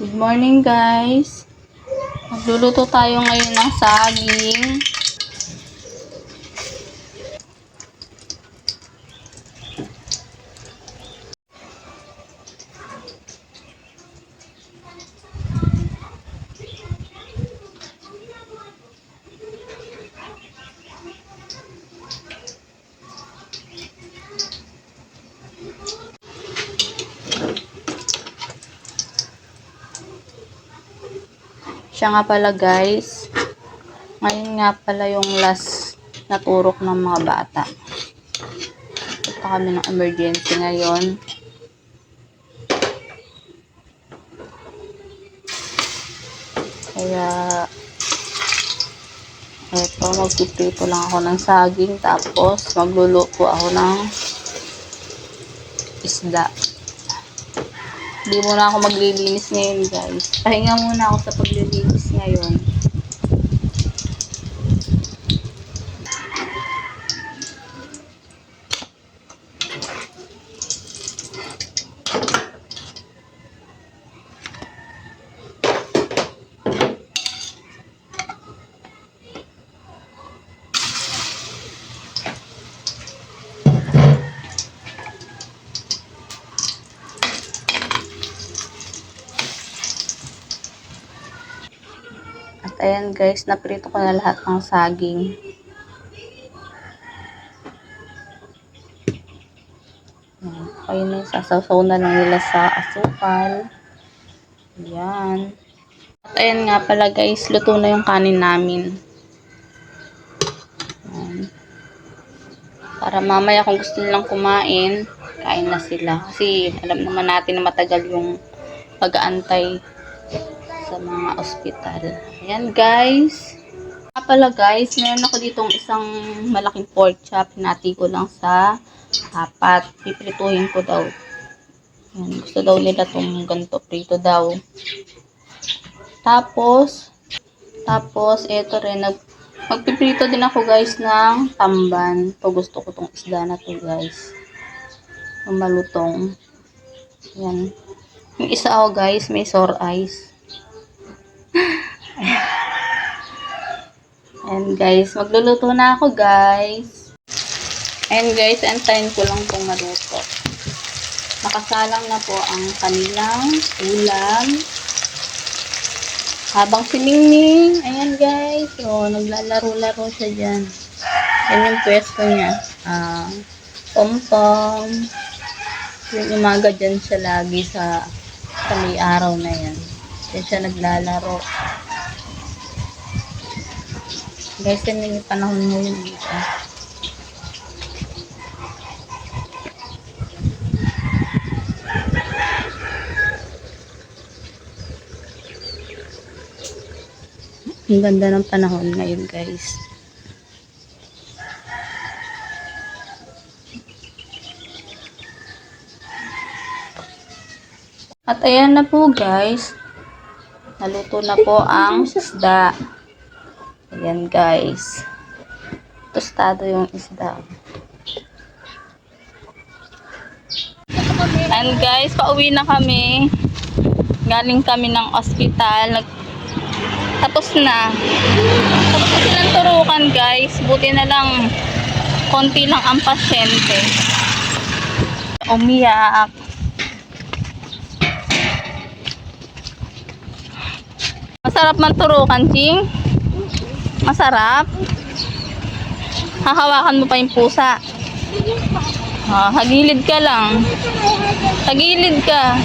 Good morning guys. Magluluto tayo ngayon ng saging. Siya nga pala guys. Ngayon nga pala yung last na turok ng mga bata. Punta kami ng emergency ngayon. Kaya eto, magpiprito lang ako ng saging tapos magluluto ako ng isda. Hindi muna ako maglilinis ngayon, guys. Pahinga muna ako sa paglilinis ngayon. At ayan guys, naprito ko na lahat ng saging. Ayan, Okay na, sasaw na lang nila sa asukal. Ayan. At ayan nga pala guys, luto na yung kanin namin. Ayan. Para mamaya kung gusto nilang kumain, kain na sila. Kasi alam naman natin na matagal yung pag-aantay sa mga ospital. Ayan guys. Nga pala guys, meron ako ditong isang malaking pork chop. Hinati ko lang sa apat. Piprituhin ko daw. Ayan, gusto daw nila tong ganito prito daw. Tapos, tapos, eto rin, nag, magpiprito din ako guys ng tamban. Ito gusto ko tong isda na to guys. Yung malutong. Ayan. Yung isa ako guys, may sore eyes. And guys, magluluto na ako guys. And guys, antayin ko lang pong maluto. Nakasalang na po ang kanilang ulam. Habang si Ningning, ayan guys, oh, naglalaro-laro siya dyan. Yan yung pwesto niya. Ah, pom-pom. Yung umaga dyan siya lagi sa, sa may araw na yan. Diyan siya naglalaro. Guys, yan yung panahon ngayon dito. Ang ganda ng panahon ngayon, guys. At ayan na po, guys. Naluto na po ang isda. Ayan guys. Tostado yung isda. And guys, pauwi na kami. Galing kami ng ospital. Nag tapos na. Tapos na silang turukan guys. Buti na lang konti lang ang pasyente. Umiyak. Masarap man turukan, Ching. Masarap. Hahawakan mo pa yung pusa. Ah, hagilid ka lang. Hagilid ka.